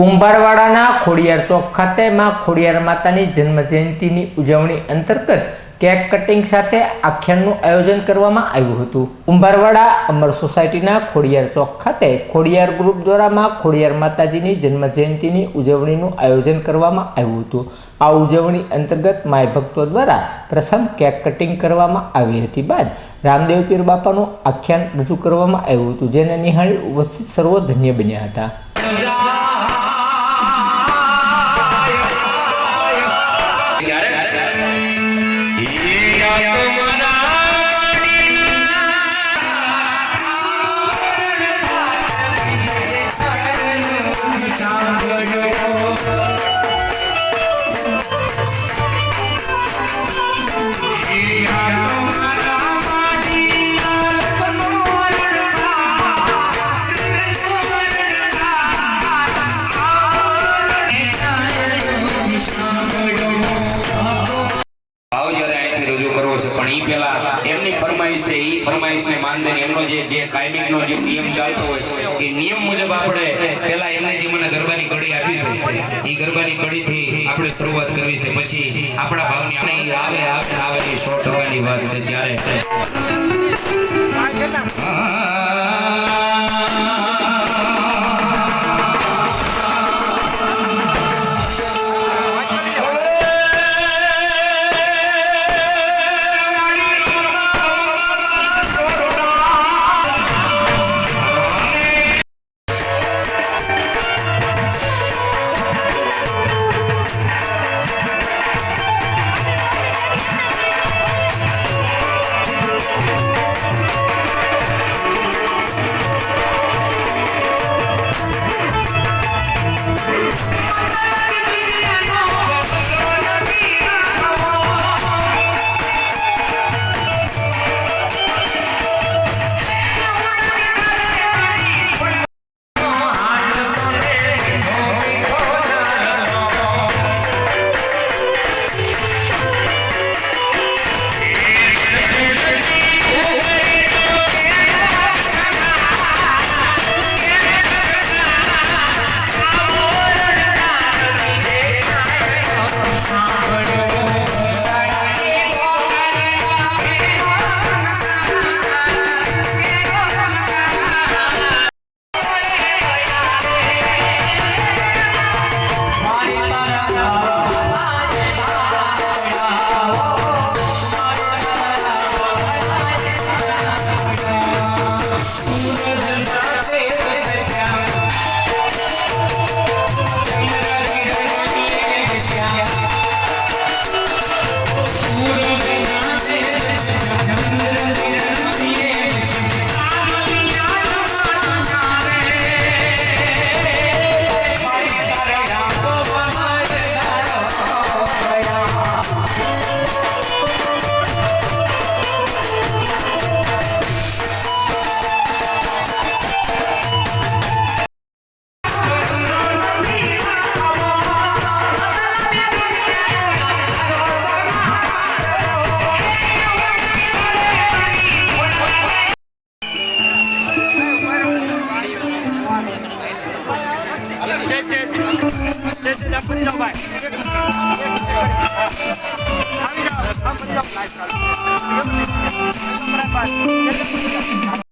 કુંભારવાડાના ખોડિયાર ચોક ખાતે માં ખોડિયાર માતાની જન્મ જયંતિની ઉજવણી અંતર્ગત કેક કટિંગ સાથે આખ્યાનનું આયોજન કરવામાં આવ્યું હતું. કુંભારવાડા અમર સોસાયટીના ખોડિયાર ચોક ખાતે ખોડિયાર ગ્રુપ દ્વારા માં ખોડિયાર માતાજીની જન્મ જયંતિની ઉજવણીનું આયોજન કરવામાં આવ્યું હતું. આ ઉજવણી અંતર્ગત માય ભક્તો દ્વારા પ્રથમ કેક કટિંગ કરવામાં આવી હતી બાદ રામદેવ પીર બાપાનું આખ્યાન રજૂ કરવામાં આવ્યું હતું, જેને નિહાળી ઉપસ્થિત સર્વો ધન્ય બન્યા હતા. ઈ ફરમાઈશને માન દઈને એમનો જે જે કાયમિકનો જે નિયમ ચાલતો હોય એ નિયમ મુજબ આપણે પહેલા એમને જે મને ગરબાની કડી આપી છે એ ગરબાની કડીથી આપણે શરૂઆત કરવી છે. પછી આપણા ભાવની આપણે આવે આવે આવે એ સો ટકાની વાત છે ત્યારે. આવી જાઓ આમ બધા લાઈટ ચાલુ